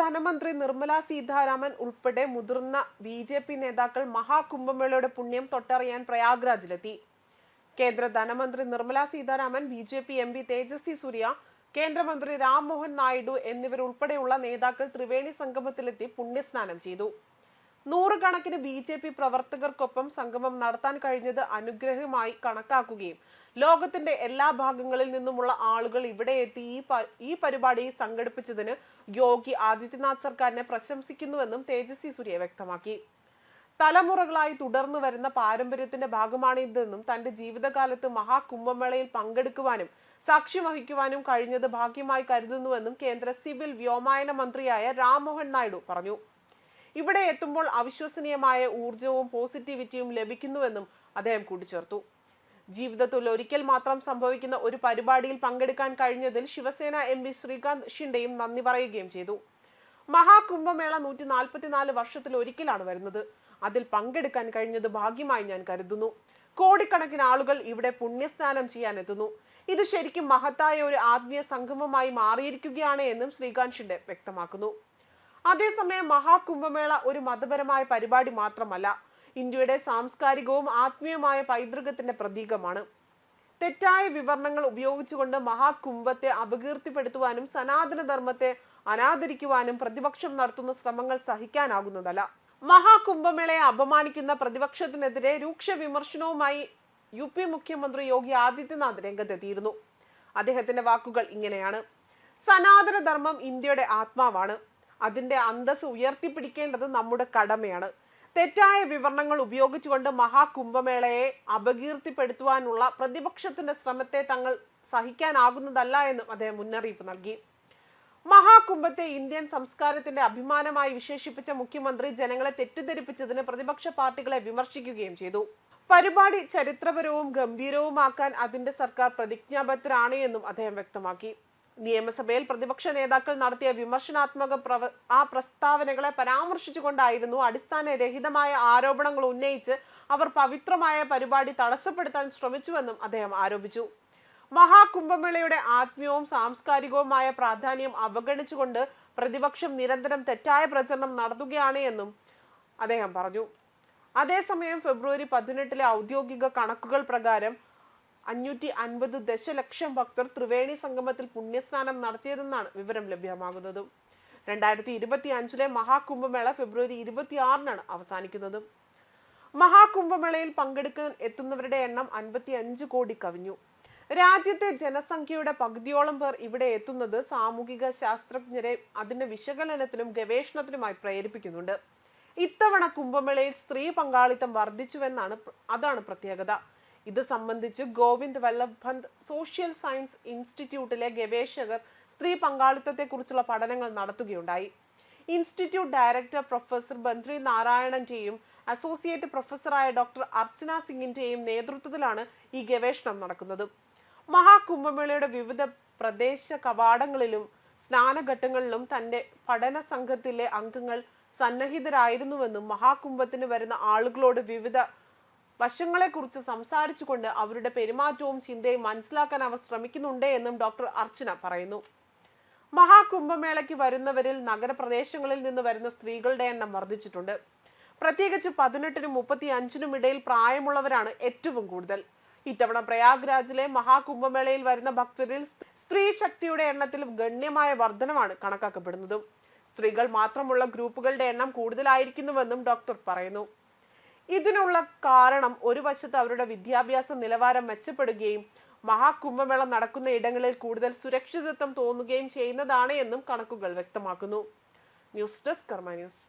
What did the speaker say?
ധനമന്ത്രി നിർമ്മല സീതാരാമൻ ഉൾപ്പെടെ മുതിർന്ന ബി ജെ പി നേതാക്കൾ മഹാകുംഭമേളയുടെ പുണ്യം തൊട്ടറിയാൻ പ്രയാഗ്രാജിലെത്തി. കേന്ദ്ര ധനമന്ത്രി Nirmala Sitharaman B J P M P Tejasvi Surya കേന്ദ്രമന്ത്രി രാംമോഹൻ നായിഡു എന്നിവരുൾപ്പെടെയുള്ള നേതാക്കൾ ത്രിവേണി സംഗമത്തിലെത്തി പുണ്യസ്നാനം ചെയ്തു. നൂറുകണക്കിന് ബി ജെ പി പ്രവർത്തകർക്കൊപ്പം സംഗമം നടത്താൻ കഴിഞ്ഞത് അനുഗ്രഹമായി കണക്കാക്കുകയും ലോകത്തിന്റെ എല്ലാ ഭാഗങ്ങളിൽ നിന്നുമുള്ള ആളുകൾ ഇവിടെ എത്തി ഈ ഈ പരിപാടി സംഘടിപ്പിച്ചതിന് യോഗി ആദിത്യനാഥ് സർക്കാരിനെ പ്രശംസിക്കുന്നുവെന്നും തേജസ്വി സൂര്യ വ്യക്തമാക്കി. തലമുറകളായി തുടർന്നു വരുന്ന പാരമ്പര്യത്തിന്റെ ഭാഗമാണിതെന്നും തന്റെ ജീവിതകാലത്ത് മഹാകുംഭമേളയിൽ പങ്കെടുക്കുവാനും സാക്ഷ്യം വഹിക്കുവാനും കഴിഞ്ഞത് ഭാഗ്യമായി കരുതുന്നുവെന്നും കേന്ദ്ര സിവിൽ വ്യോമയന മന്ത്രിയായ രാംമോഹൻ നായിഡു പറഞ്ഞു. ഇവിടെ എത്തുമ്പോൾ അവിശ്വസനീയമായ ഊർജവും പോസിറ്റിവിറ്റിയും ലഭിക്കുന്നുവെന്നും അദ്ദേഹം കൂട്ടിച്ചേർത്തു. ജീവിതത്തിൽ ഒരിക്കൽ മാത്രം സംഭവിക്കുന്ന ഒരു പരിപാടിയിൽ പങ്കെടുക്കാൻ കഴിഞ്ഞതിൽ ശിവസേന എം പി ശ്രീകാന്ത് ഷിൻഡെയും നന്ദി പറയുകയും ചെയ്തു. മഹാകുംഭമേള നൂറ്റി നാൽപ്പത്തിനാല് വർഷത്തിൽ ഒരിക്കലാണ് വരുന്നത്. അതിൽ പങ്കെടുക്കാൻ കഴിഞ്ഞത് ഭാഗ്യമായി ഞാൻ കരുതുന്നു. കോടിക്കണക്കിന് ആളുകൾ ഇവിടെ പുണ്യസ്നാനം ചെയ്യാൻ എത്തുന്നു. ഇത് ശരിക്കും മഹത്തായ ഒരു ആത്മീയ സംഗമമായി മാറിയിരിക്കുകയാണ് എന്നും ശ്രീകാന്ത് ഷിൻഡെ വ്യക്തമാക്കുന്നു. അതേസമയം മഹാകുംഭമേള ഒരു മതപരമായ പരിപാടി മാത്രമല്ല. ഇന്ത്യയുടെ സാംസ്കാരികവും ആത്മീയമായ പൈതൃകത്തിന്റെ പ്രതീകമാണ്. തെറ്റായ വിവരണങ്ങൾ ഉപയോഗിച്ചുകൊണ്ട് മഹാകുംഭത്തെ അപകീർത്തിപ്പെടുത്തുവാനും സനാതനധർമ്മത്തെ അനാദരിക്കുവാനും പ്രതിപക്ഷം നടത്തുന്ന ശ്രമങ്ങൾ സഹിക്കാനാകുന്നതല്ല. മഹാകുംഭമേളയെ അപമാനിക്കുന്ന പ്രതിപക്ഷത്തിനെതിരെ രൂക്ഷ വിമർശനവുമായി യു പി മുഖ്യമന്ത്രി യോഗി ആദിത്യനാഥ് രംഗത്തെത്തിയിരുന്നു. അദ്ദേഹത്തിന്റെ വാക്കുകൾ ഇങ്ങനെയാണ്. സനാതനധർമ്മം ഇന്ത്യയുടെ ആത്മാവാണ്. അതിന്റെ അന്തസ് ഉയർത്തിപ്പിടിക്കേണ്ടത് നമ്മുടെ കടമയാണ്. തെറ്റായ വിവരണങ്ങൾ ഉപയോഗിച്ചുകൊണ്ട് മഹാകുംഭമേളയെ അപകീർത്തിപ്പെടുത്തുവാനുള്ള പ്രതിപക്ഷത്തിന്റെ ശ്രമത്തെ തങ്ങൾ സഹിക്കാനാകുന്നതല്ല എന്നും അദ്ദേഹം മുന്നറിയിപ്പ് നൽകി. മഹാകുംഭത്തെ ഇന്ത്യൻ സംസ്കാരത്തിന്റെ അഭിമാനമായി വിശേഷിപ്പിച്ച മുഖ്യമന്ത്രി ജനങ്ങളെ തെറ്റിദ്ധരിപ്പിച്ചതിന് പ്രതിപക്ഷ പാർട്ടികളെ വിമർശിക്കുകയും ചെയ്തു. പരിപാടി ചരിത്രപരവും ഗംഭീരവുമാക്കാൻ അതിന്റെ സർക്കാർ പ്രതിജ്ഞാബദ്ധരാണ് എന്നും അദ്ദേഹം വ്യക്തമാക്കി. നിയമസഭയിൽ പ്രതിപക്ഷ നേതാക്കൾ നടത്തിയ വിമർശനാത്മക ആ പ്രസ്താവനകളെ പരാമർശിച്ചുകൊണ്ടായിരുന്നു അടിസ്ഥാനരഹിതമായ ആരോപണങ്ങൾ ഉന്നയിച്ച് അവർ പവിത്രമായ പരിപാടി തടസ്സപ്പെടുത്താൻ ശ്രമിച്ചുവെന്നും അദ്ദേഹം ആരോപിച്ചു. മഹാകുംഭമേളയുടെ ആത്മീയവും സാംസ്കാരികവുമായ പ്രാധാന്യം അവഗണിച്ചുകൊണ്ട് പ്രതിപക്ഷം നിരന്തരം തെറ്റായ പ്രചരണം നടത്തുകയാണ് എന്നും അദ്ദേഹം പറഞ്ഞു. അതേസമയം ഫെബ്രുവരി പതിനെട്ടിലെ ഔദ്യോഗിക കണക്കുകൾ പ്രകാരം അഞ്ഞൂറ്റി അൻപത് ദശലക്ഷം ഭക്തർ ത്രിവേണി സംഗമത്തിൽ പുണ്യസ്നാനം നടത്തിയതെന്നാണ് വിവരം ലഭ്യമാകുന്നത്. രണ്ടായിരത്തി ഇരുപത്തി അഞ്ചിലെ മഹാകുംഭമേള ഫെബ്രുവരി ഇരുപത്തിയാറിനാണ് അവസാനിക്കുന്നത്. മഹാകുംഭമേളയിൽ പങ്കെടുക്കാൻ എത്തുന്നവരുടെ എണ്ണം അൻപത്തി അഞ്ച് കോടി കവിഞ്ഞു. രാജ്യത്തെ ജനസംഖ്യയുടെ പകുതിയോളം പേർ ഇവിടെ എത്തുന്നത് സാമൂഹിക ശാസ്ത്രജ്ഞരെ അതിന്റെ വിശകലനത്തിനും ഗവേഷണത്തിനുമായി പ്രേരിപ്പിക്കുന്നുണ്ട്. ഇത്തവണ കുംഭമേളയിൽ സ്ത്രീ പങ്കാളിത്തം വർദ്ധിച്ചുവെന്നാണ് അതാണ് പ്രത്യേകത. ഇത് സംബന്ധിച്ച് ഗോവിന്ദ് വല്ലഭ് പന്ത് സോഷ്യൽ സയൻസ് ഇൻസ്റ്റിറ്റ്യൂട്ടിലെ ഗവേഷകർ സ്ത്രീ പങ്കാളിത്തത്തെക്കുറിച്ചുള്ള പഠനങ്ങൾ നടത്തുകയുണ്ടായി. ഇൻസ്റ്റിറ്റ്യൂട്ട് ഡയറക്ടർ പ്രൊഫസർ ബന്ത്രി നാരായണന്റെയും അസോസിയേറ്റ് പ്രൊഫസറായ ഡോക്ടർ അർച്ചന സിംഗിന്റെയും നേതൃത്വത്തിലാണ് ഈ ഗവേഷണം നടക്കുന്നത്. മഹാകുംഭമേളയുടെ വിവിധ പ്രദേശ കവാടങ്ങളിലും സ്നാനഘട്ടങ്ങളിലും തന്റെ പഠന സംഘത്തിലെ അംഗങ്ങൾ സന്നഹിതരായിരുന്നുവെന്നും മഹാകുംഭത്തിന് വരുന്ന ആളുകളോട് വിവിധ വശങ്ങളെക്കുറിച്ച് സംസാരിച്ചുകൊണ്ട് അവരുടെ പെരുമാറ്റവും ചിന്തയും മനസ്സിലാക്കാൻ അവർ ശ്രമിക്കുന്നുണ്ട് എന്നും ഡോക്ടർ അർച്ചന പറയുന്നു. മഹാകുംഭമേളയ്ക്ക് വരുന്നവരിൽ നഗരപ്രദേശങ്ങളിൽ നിന്ന് വരുന്ന സ്ത്രീകളുടെ എണ്ണം വർദ്ധിച്ചിട്ടുണ്ട്. പ്രത്യേകിച്ച് പതിനെട്ടിനും മുപ്പത്തി അഞ്ചിനും ഇടയിൽ പ്രായമുള്ളവരാണ് ഏറ്റവും കൂടുതൽ. ഇത്തവണ പ്രയാഗ്രാജിലെ മഹാകുംഭമേളയിൽ വരുന്ന ഭക്തരിൽ സ്ത്രീ ശക്തിയുടെ എണ്ണത്തിൽ ഗണ്യമായ വർധനമാണ് കണക്കാക്കപ്പെടുന്നതും. സ്ത്രീകൾ മാത്രമുള്ള ഗ്രൂപ്പുകളുടെ എണ്ണം കൂടുതലായിരിക്കുന്നുവെന്നും ഡോക്ടർ പറയുന്നു. ഇതിനുള്ള കാരണം ഒരു വശത്ത് അവരുടെ വിദ്യാഭ്യാസ നിലവാരം മെച്ചപ്പെടുകയും മഹാകുംഭമേള നടക്കുന്ന ഇടങ്ങളിൽ കൂടുതൽ സുരക്ഷിതത്വം തോന്നുകയും ചെയ്യുന്നതാണ് എന്നും കണക്കുകൾ വ്യക്തമാക്കുന്നു. News desk Karma news.